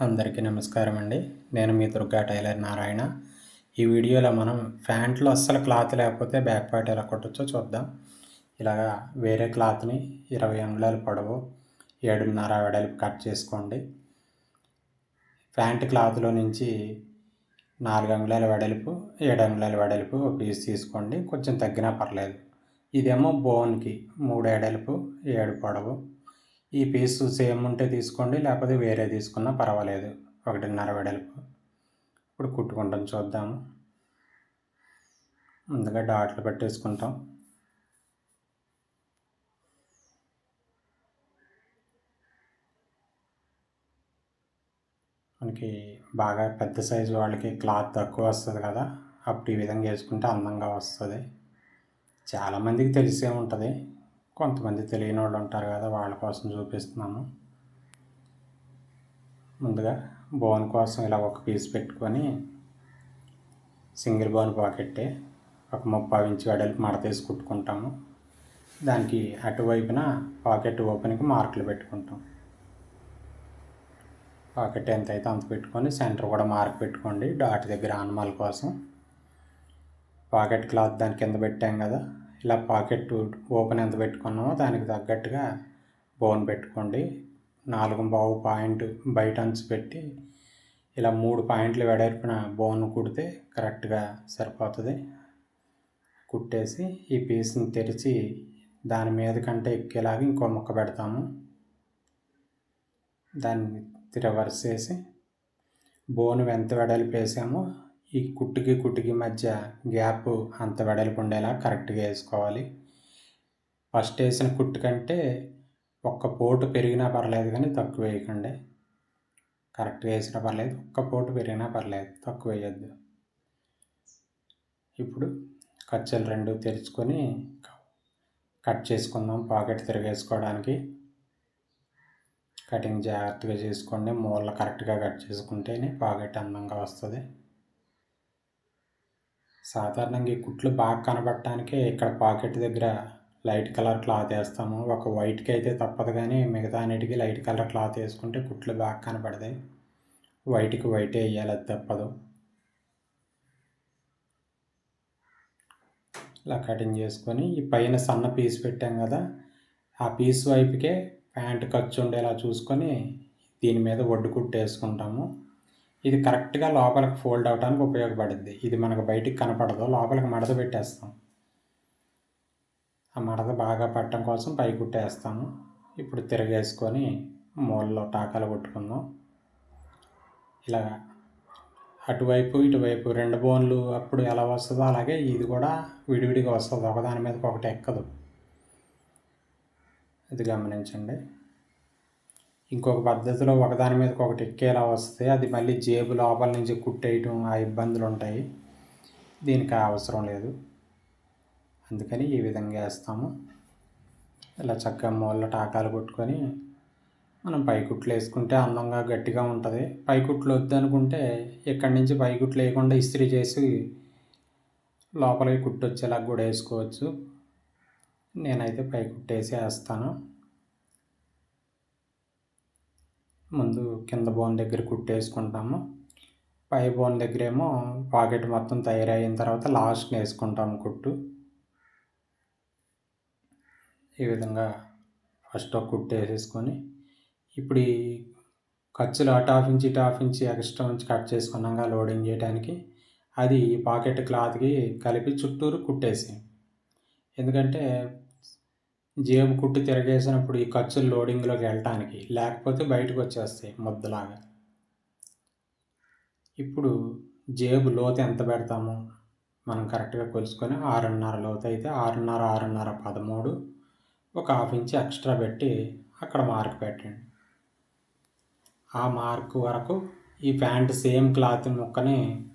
అందరికీ నమస్కారం అండి. నేను మీ దుర్గా టైలర్ నారాయణ. ఈ వీడియోలో మనం ప్యాంట్లో అస్సలు క్లాత్ లేకపోతే బ్యాక్ పార్ట్ ఎలా కొట్టచ్చో చూద్దాం. ఇలాగా వేరే క్లాత్ని ఇరవై అంగుళాలు పొడవు ఏడున్నర వెడల్పు కట్ చేసుకోండి. ప్యాంట్ క్లాత్లో నుంచి నాలుగు అంగుళాల వెడల్పు ఏడు అంగుళాల వెడల్పు ఒక పీస్ తీసుకోండి. కొంచెం తగ్గినా పర్లేదు. ఇదేమో బోన్కి మూడు ఏడల్పు ఏడు పొడవు. ఈ పీస్ సేమ్ ఉంటే తీసుకోండి లేకపోతే వేరే తీసుకున్నా పర్వాలేదు. ఒకటిన్నర వెడల్పు. ఇప్పుడు కుట్టుకుంటాం చూద్దాము. ముందుగా డాట్లు పెట్టేసుకుంటాం. మనకి బాగా పెద్ద సైజు వాళ్ళకి క్లాత్ తక్కువ వస్తుంది కదా అప్పుడు ఈ విధంగా వేసుకుంటే అందంగా వస్తుంది. చాలామందికి తెలిసే ఉంటుంది. కొంతమంది తెలియని వాళ్ళు ఉంటారు కదా వాళ్ళ కోసం చూపిస్తున్నాము. ముందుగా బోన్ కోసం ఇలా ఒక పీస్ పెట్టుకొని సింగిల్ బోన్ పాకెట్టే ఒక ముప్పై ఇంచు వెడల్పు మడతేసి కుట్టుకుంటాము. దానికి అటువైపున పాకెట్ ఓపెన్కి మార్కులు పెట్టుకుంటాం. పాకెట్ ఎంత అయితే అంత పెట్టుకొని సెంటర్ కూడా మార్క్ పెట్టుకోండి. డాట్ దగ్గర ఆనమాల కోసం. పాకెట్ క్లాత్ దాని కింద పెట్టాం కదా ఇలా పాకెట్ ఓపెన్ ఎంత పెట్టుకున్నామో దానికి తగ్గట్టుగా బోన్ పెట్టుకోండి. నాలుగు బావు పాయింట్ బయట అంచు పెట్టి ఇలా మూడు పాయింట్లు వెడల్పిన బోన్ కుడితే కరెక్ట్గా సరిపోతుంది. కుట్టేసి ఈ పీస్ని తెరిచి దాని మీద కంటే ఎక్కేలాగా ఇంకో ముక్క పెడతాము. దాన్ని రివర్స్ చేసి బోన్ ఎంత వెడల్పు వేసామో ఈ కుట్టుకి కుట్టుకి మధ్య గ్యాప్ అంత వెడల్పు ఉండేలా కరెక్ట్గా వేసుకోవాలి. ఫస్ట్ వేసిన కుట్టు కంటే ఒక్క పోటు పెరిగినా పర్లేదు కానీ తక్కువ వేయకండి. కరెక్ట్గా వేసినా పర్లేదు ఒక్క పోటు పెరిగినా పర్లేదు తక్కువ వేయద్దు. ఇప్పుడు ఖర్చులు రెండు తెరుచుకొని కట్ చేసుకుందాం పాకెట్ తిరగేసుకోవడానికి. కటింగ్ జాగ్రత్తగా చేసుకోండి. మూల కరెక్ట్గా కట్ చేసుకుంటేనే పాకెట్ అందంగా వస్తుంది. సాధారణంగా ఈ కుట్లు బాగా కనబడటానికి ఇక్కడ పాకెట్ దగ్గర లైట్ కలర్ క్లాత్ వేస్తాము. ఒక వైట్కి అయితే తప్పదు కానీ మిగతా అన్నిటికీ లైట్ కలర్ క్లాత్ వేసుకుంటే కుట్లు బాగా కనబడతాయి. వైట్కి వైటే వేయాలి అది తప్పదు. ఇలా కటింగ్ చేసుకొని ఈ పైన సన్న పీస్ పెట్టాం కదా ఆ పీస్ వైపుకే ప్యాంట్ ఖర్చు ఉండేలా చూసుకొని దీని మీద ఒడ్డు కుట్టేసుకుంటాము. ఇది కరెక్ట్గా లోపలికి ఫోల్డ్ అవడానికి ఉపయోగపడింది. ఇది మనకు బయటికి కనపడదు. లోపలికి మడత పెట్టేస్తాం. ఆ మడత బాగా పట్టడం కోసం పై కుట్టేస్తాము ఇప్పుడు తిరగేసుకొని మూలలో టాకాలు కొట్టుకుందాం. ఇలా అటువైపు ఇటువైపు రెండు బోన్లు అప్పుడు ఎలా వస్తుందో అలాగే ఇది కూడా విడివిడిగా వస్తుంది. ఒకదాని మీదకి ఒకటి ఎక్కదు. ఇది గమనించండి. ఇంకొక పద్ధతిలో ఒకదాని మీదకి ఒకటి ఎక్కేలా వస్తే అది మళ్ళీ జేబు లోపల నుంచి కుట్టేయటం ఆ ఇబ్బందులు ఉంటాయి. దీనికి అవసరం లేదు. అందుకని ఈ విధంగా వేస్తాము. ఇలా చక్కగా మూల టాకాలు కొట్టుకొని మనం పైకుట్లు వేసుకుంటే అందంగా గట్టిగా ఉంటుంది. పైకుట్లు వద్దనుకుంటే ఇక్కడి నుంచి పైకుట్లు వేయకుండా ఇస్త్రీ చేసి లోపలికి కుట్టు వచ్చేలాగా కూడా వేసుకోవచ్చు. నేనైతే పైకుట్టు వేసి వేస్తాను. ముందు కింద బోన్ దగ్గర కుట్టేసుకుంటాము. పై బోన్ దగ్గర ఏమో పాకెట్ మొత్తం తయారైన తర్వాత లాస్ట్ వేసుకుంటాము కుట్టు. ఈ విధంగా ఫస్ట్ ఒక కుట్టు వేసేసుకొని ఇప్పుడు ఈ ఖర్చులు అటు హాఫ్ ఇంచి ఇటు హాఫ్ ఇంచి ఎక్స్ట్రా నుంచి కట్ చేసుకున్నాక లోడింగ్ చేయడానికి అది పాకెట్ క్లాత్కి కలిపి చుట్టూరు కుట్టేసి ఎందుకంటే జేబు కుట్టు తిరగేసినప్పుడు ఈ ఖర్చులు లోడింగ్లోకి వెళ్ళటానికి లేకపోతే బయటకు వచ్చేస్తాయి ముద్దలాగా. ఇప్పుడు జేబు లోతు ఎంత పెడతాము? మనం కరెక్ట్గా కొలుసుకొని ఆరున్నర లోతు అయితే ఆరున్నర ఆరున్నర పదమూడు ఒక హాఫ్ ఇంచ్ ఎక్స్ట్రా పెట్టి అక్కడ మార్క్ పెట్టండి. ఆ మార్క్ వరకు ఈ ప్యాంట్ సేమ్ క్లాత్ ముక్కని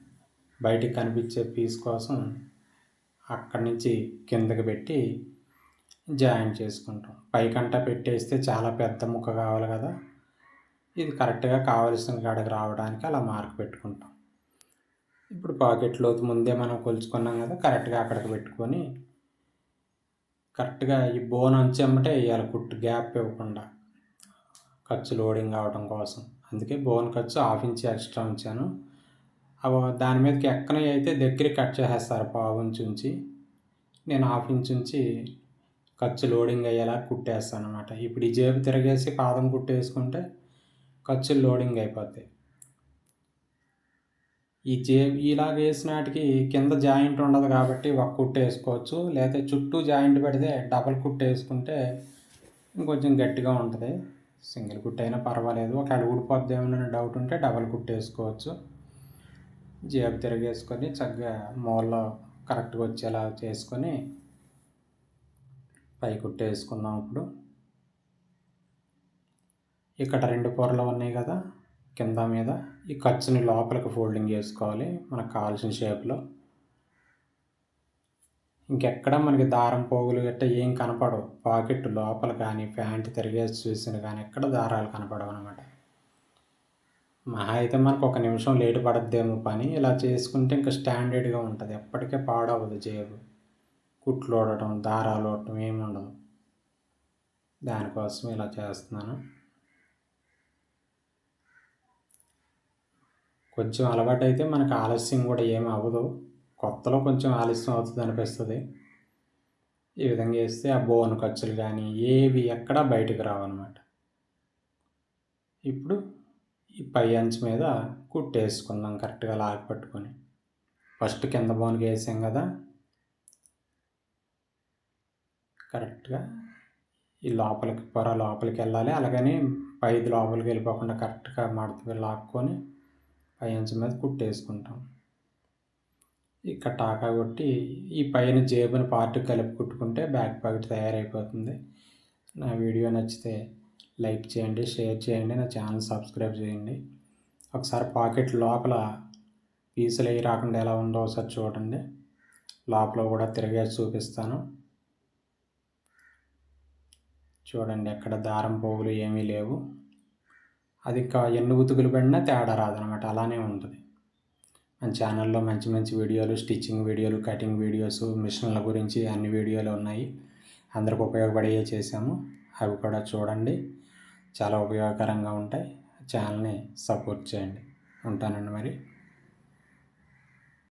బయటికి కనిపించే పీస్ కోసం అక్కడి నుంచి కిందకి పెట్టి జాయింట్ చేసుకుంటాం. పైకంట పెట్టేస్తే చాలా పెద్ద ముక్క కావాలి కదా. ఇది కరెక్ట్గా కావలసిన కాడికి రావడానికి అలా మార్క్ పెట్టుకుంటాం. ఇప్పుడు పాకెట్ లోతు ముందే మనం కొలుచుకున్నాం కదా కరెక్ట్గా అక్కడికి పెట్టుకొని కరెక్ట్గా ఈ బోన్ అంచెమ్మటే వేయాలి కుట్టు గ్యాప్ ఇవ్వకుండా. ఖర్చు లోడింగ్ అవడం కోసం. అందుకే బోన్ ఖర్చు హాఫ్ ఇంచ్ ఎక్స్ట్రా ఉంచాను. అవి దాని మీదకి ఎక్కనవి అయితే దగ్గరికి కట్ చేసేస్తారు పావు ఇంచు ఉంచి నేను హాఫ్ ఇంచ్ ఉంచి ఖర్చు లోడింగ్ అయ్యేలా కుట్టేస్తాను అనమాట ఇప్పుడు ఈ జేబు తిరగేసి పాదం కుట్టేసుకుంటే ఖర్చులు లోడింగ్ అయిపోతాయి. ఈ జేబు ఇలాగ వేసినాటికి కింద జాయింట్ ఉండదు కాబట్టి ఒక కుట్టు వేసుకోవచ్చు. లేకపోతే చుట్టూ జాయింట్ పెడితే డబల్ కుట్టు వేసుకుంటే ఇంకొంచెం గట్టిగా ఉంటుంది. సింగిల్ కుట్టు అయినా పర్వాలేదు. ఒకవేళ ఊడిపోద్ది ఏమైనా డౌట్ ఉంటే డబల్ కుట్టు వేసుకోవచ్చు. జేబు తిరగేసుకొని చక్కగా మూలలో కరెక్ట్గా వచ్చేలా చేసుకొని పై కుట్టు వేసుకుందాం ఇప్పుడు. ఇక్కడ రెండు పొరలు ఉన్నాయి కదా కింద మీద. ఈ ఖర్చుని లోపలికి ఫోల్డింగ్ చేసుకోవాలి మనకు కావాల్సిన షేప్లో. ఇంకెక్కడ మనకి దారం పోగులు గట్ట ఏం కనపడవు. పాకెట్ లోపల కానీ ప్యాంట్ తిరిగేసి చూసిన కానీ ఎక్కడ దారాలు కనపడవు అనమాట మహా అయితే మనకు ఒక నిమిషం లేటు పడద్దేమో పని. ఇలా చేసుకుంటే ఇంకా స్టాండర్డ్గా ఉంటుంది. ఎప్పటికే పాడవదు జేబు. కుట్లు ఓడటం దారాలు ఓడటం ఏమి ఉండదు. దానికోసం ఇలా చేస్తున్నాను. కొంచెం అలవాటు అయితే మనకు ఆలస్యం కూడా ఏమి అవ్వదు. కొత్తలో కొంచెం ఆలస్యం అవుతుంది అనిపిస్తుంది. ఈ విధంగా వేస్తే ఆ బోన్ ఖర్చులు కానీ ఏవి ఎక్కడా బయటకు రావన్నమాట. ఇప్పుడు ఈ పై అంచు మీద కుట్టేసుకుందాం కరెక్ట్గా లాగి పట్టుకొని. ఫస్ట్ కింద బోన్కి వేసాం కదా కరెక్ట్గా ఈ లోపలికి పొర లోపలికి వెళ్ళాలి. అలాగని పైది లోపలికి వెళ్ళిపోకుండా కరెక్ట్గా మడత లాక్కొని పై అంచు మీద కుట్టేసుకుంటాం. ఇక్కడ టాకా కొట్టి ఈ పైన జేబుని పార్ట్ కలిపి కుట్టుకుంటే బ్యాక్ పాకెట్ తయారైపోతుంది. నా వీడియో నచ్చితే లైక్ చేయండి షేర్ చేయండి నా ఛానల్ సబ్స్క్రైబ్ చేయండి. ఒకసారి పాకెట్ లోపల పీసులు అవి రాకుండా ఎలా ఉందో ఒకసారి చూడండి. లోపల కూడా తిరిగేసి చూపిస్తాను. చూడండి ఎక్కడ దారం పోగులు ఏమీ లేవు. అది ఎన్ని ఉతుకులు పడినా తేడా రాదనమాట అలానే ఉంటుంది. మన ఛానల్లో మంచి మంచి వీడియోలు స్టిచ్చింగ్ వీడియోలు కటింగ్ వీడియోస్ మిషన్ల గురించి అన్ని వీడియోలు ఉన్నాయి. అందరికి ఉపయోగపడే చేసాము అవి కూడా చూడండి. చాలా ఉపయోగకరంగా ఉంటాయి. ఛానల్ని సపోర్ట్ చేయండి. ఉంటానండి మరి.